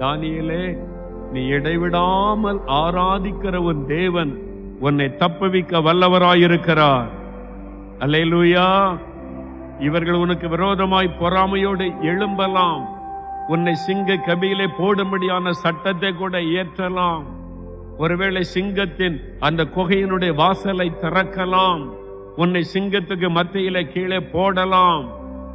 தானியலே நீ இடைவிடாமல் ஆராதிக்கிற உன் தேவன் உன்னை தப்புவிக்க வல்லவராயிருக்கிறார். அல்லேலூயா. இவர்கள் உனக்கு விரோதமாய் பொறாமையோடு எழும்பலாம். உன்னை சிங்க கபியிலே போடும்படியான சட்டத்தை கூட இயற்றலாம் ஒருவேளை சிங்கத்தின் அந்த குகையினுடைய வாசலை திறக்கலாம். உன்னை சிங்கத்துக்கு மத்தியில கீழே போடலாம்.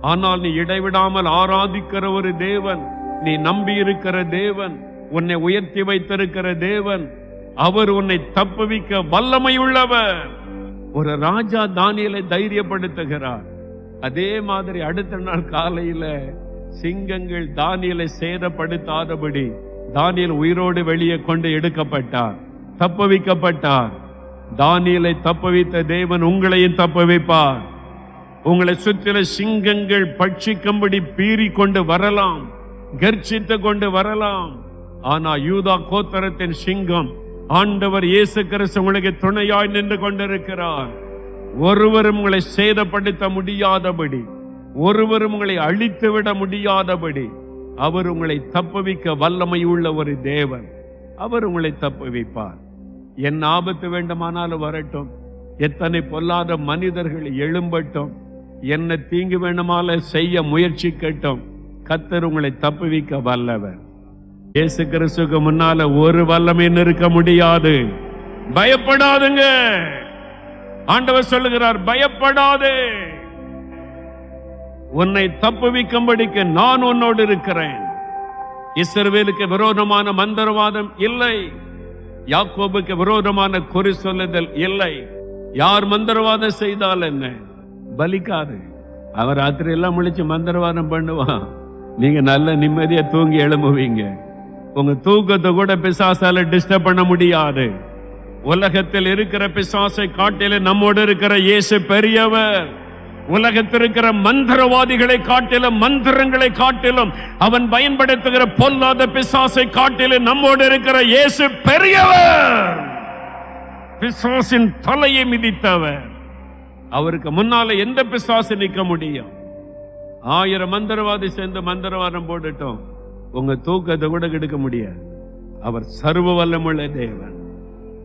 ஆனால் நீ இடைவிடாமல் ஆராதிக்கிற ஒரு தேவன் நீ நம்பி இருக்கிற தேவன் உன்னை உயர்த்தி வைத்திருக்கிற தேவன். அவர் உன்னை தப்புவிக்க வல்லமையுள்ளவர். ஒரு ராஜா தானியலை தைரியப்படுத்துகிறார். அதே மாதிரி அடுத்த நாள் காலையில சிங்கங்கள் தானியலை சேதப்படுத்தாதபடி தானியல் உயிரோடு வெளியே கொண்டு எடுக்கப்பட்டார் தப்புவிக்கப்பட்டார். தானியலை தப்புவித்த தேவன் உங்களையும் தப்புவிப்பார். உங்களை சுற்றில சிங்கங்கள் பட்சிக்கும்படி பீறி கொண்டு வரலாம். கர்ச்சித்து கொண்டு வரலாம். ஆனா யூதா கோத்தரத்தின் சிங்கம் ஆண்டவர் இயேசு கிறிஸ்து உங்களுக்கு துணையாய் நின்று கொண்டிருக்கிறார். ஒருவரும் உங்களை சேதப்படுத்த முடியாதபடி ஒருவரும் உங்களை அழித்து விட முடியாதபடி அவர் உங்களை தப்புவிக்க வல்லமை உள்ள ஒரு தேவன். அவர் உங்களை தப்புவிப்பார். என் ஆபத்து வேண்டுமானாலும் வரட்டும். எத்தனை பொல்லாத மனிதர்கள் எழும்பட்டும். என்ன தீங்கு வேண்டுமால செய்ய முயற்சிக்கட்டும். கத்தர் உங்களை தப்புவிக்க வல்லவர். இயேசு கிறிஸ்துக்கு முன்னால ஒரு வல்லமே இருக்க முடியாது. பயப்படாதுங்க. ஆண்டவர் சொல்லுகிறார் பயப்படாது. உன்னை தப்புவிக்கும்படிக்கு நான் உன்னோடு இருக்கிறேன். இஸ்ரவேலுக்கு விரோதமான மந்திரவாதம் இல்லை. யாக்கோபுக்கு விரோதமான குறி சொல்லுதல் இல்லை. யார் மந்திரவாதம் செய்தால் என்ன? பலிக்காது. அவர் ராத்திரி எல்லாம் முழிச்சு மந்திரவாதம் பண்ணுவான் நீங்க நல்ல நிம்மதியா தூங்கி எழும்புவீங்க. உங்க தூக்கத்தை கூட பிசாசால டிஸ்டர்ப் பண்ண முடியாது. உலகத்தில் இருக்கிற பிசாசை காட்டில நம்மோடு இருக்கிற இயேசு பெரியவர். உலகத்தில் இருக்கிற மந்திரவாதிகளை காட்டிலும் மந்திரங்களை காட்டிலும் அவன் பயன்படுத்துகிற பொல்லாத பிசாசை காட்டிலும் நம்மோடு இருக்கிற இயேசு பெரியவர். பிசாசின் தலையை மிதித்தவர். அவருக்கு முன்னால எந்த பிசாசு நிற்க முடியும்? ஆயிரம் மந்திரவாதி சேர்ந்து மந்திரவாதம் போட்டுட்டோம். உங்க தூக்கத்தை கூட கெடுக்க முடியாது. அவர் சர்வ வல்லமுள்ள தேவன்.